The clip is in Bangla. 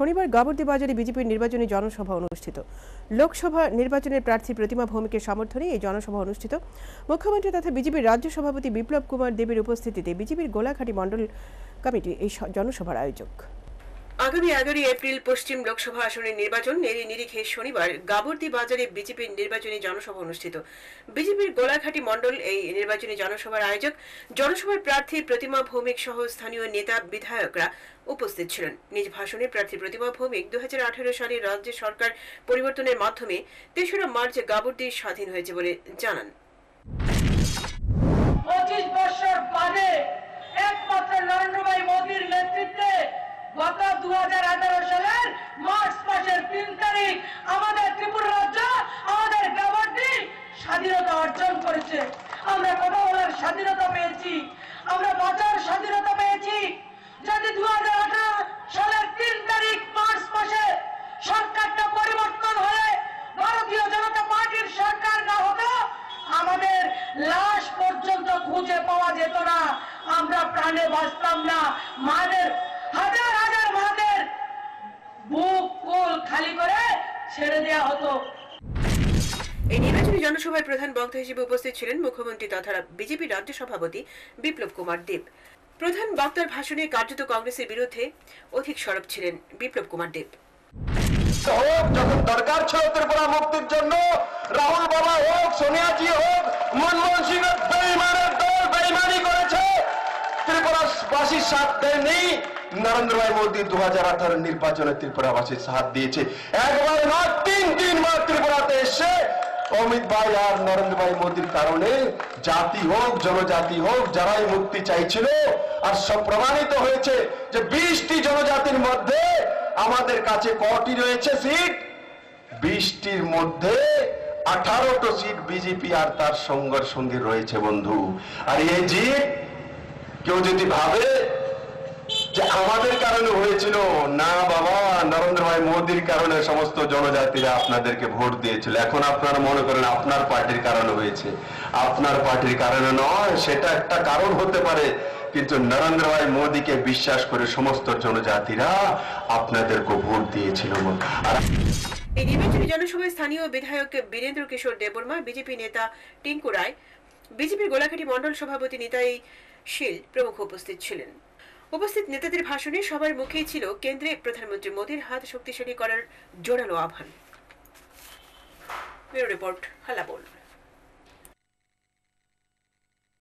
শনিবার গাবর্দি বাজারে বিজেপির নির্বাচনী জনসভা অনুষ্ঠিত। লোকসভা নির্বাচনের প্রার্থী প্রতিমা ভৌমিকের সমর্থনে এই জনসভা অনুষ্ঠিত। মুখ্যমন্ত্রী তথা বিজেপির রাজ্য সভাপতি বিপ্লব কুমার দেবীর উপস্থিতিতে বিজেপির গোলাঘাটি মণ্ডল কমিটি এই জনসভার আয়োজক। আগামী এগারোই এপ্রিল পশ্চিম লোকসভা আসনের নির্বাচন। এরই নিরিখে শনিবার গাবর্দি বাজারে বিজেপির নির্বাচনী জনসভা অনুষ্ঠিত। বিজেপির গোলাঘাটি মণ্ডল এই নির্বাচনী জনসভার আয়োজক, জনসভার প্রার্থী প্রতিমা ভৌমিক সহ স্থানীয় নেতা বিধায়করা উপস্থিত ছিলেন। নিজ ভাষণে প্রার্থী প্রতিমা ভৌমিক দু হাজার আঠারো সালে রাজ্য সরকার পরিবর্তনের মাধ্যমে তেসরা মার্চ গাবর্দি স্বাধীন হয়েছে বলে জানান। দু হাজার আঠারো সালের মার্চ মাসের তিন তারিখ আমাদের ত্রিপুরা রাজ্য, আমাদের গাবার্ডি স্বাধীনতা অর্জন করেছে। আমরা কথা স্বাধীনতা পেয়েছি। আমরা বাঁচার স্বাধীনতা পেয়েছি। যদি দু সালের তিন তারিখ মার্চ মাসে সরকারটা পরিবর্তন হয়ে ভারতীয় জনতা পার্টির সরকার না হতো, আমাদের লাশ পর্যন্ত খুঁজে পাওয়া যেত না। আমরা প্রাণে বাঁচতাম না। মাদের হাজার বুক কুল খালি করে ছেড়ে দেয়া হতো। এই নির্বাচনী জনসভায় প্রধান বক্তা হিসেবে উপস্থিত ছিলেন মুখ্যমন্ত্রী তথা বিজেপি রাজ্য সভাপতি বিপ্লব কুমার দেব। প্রধান বক্তার ভাষণে কার্যত কংগ্রেসের বিরুদ্ধে অধিক সরব ছিলেন বিপ্লব কুমার দেব। সাথ দেয়নি। নরেন্দ্র ভাই মোদী দু হাজার আঠারো নির্বাচনে ত্রিপুরাবাসীর সাথ দিয়েছে। একবার না, তিন তিনবার ত্রিপুরাতে এসে অমিত ভাই আর নরেন্দ্র ভাই মোদীর কারণে জাতি হোক, জনজাতি হোক, যারাই মুক্তি চাইছিল আর সব প্রমাণিত হয়েছে যে বিশটি জনজাতির মধ্যে আমাদের কাছে কটি রয়েছে সিট? বিশটির মধ্যে আঠারোটা সিট বিজেপি আর তার সঙ্গের সঙ্গে রয়েছে বন্ধু। আর এই জিত কেউ যদি ভাবে যে আমাদের কারণে হয়েছিল, না বাবা, নরেন্দ্র ভাই মোদীর কারণে সমস্ত জনজাতিরা আপনাদেরকে ভোট দিয়েছিল। এখন আপনারা মনে করেন আপনার পার্টির কারণে হয়েছে। আপনার পার্টির কারণে নয়, সেটা একটা কারণ হতে পারে। কিন্তু নরেন্দ্র ভাই মোদীকে বিশ্বাস করে সমস্ত জনজাতিরা আপনাদেরকে ভোট দিয়েছিল। এই নির্বাচনী জনসভায় স্থানীয় বিধায়ক বীরেন্দ্র কিশোর দেববর্মা, বিজেপি নেতা টিঙ্কু রায় বিজেপির গোলাঘাটি মন্ডল সভাপতি নিতাই শীল প্রমুখ উপস্থিত ছিলেন। উপস্থিত নেতাদের ভাষণে সবার মুখেই ছিল কেন্দ্রে প্রধানমন্ত্রী মোদীর হাত শক্তিশালী করার জোরালো আহ্বান। রিপোর্ট হালাবোল।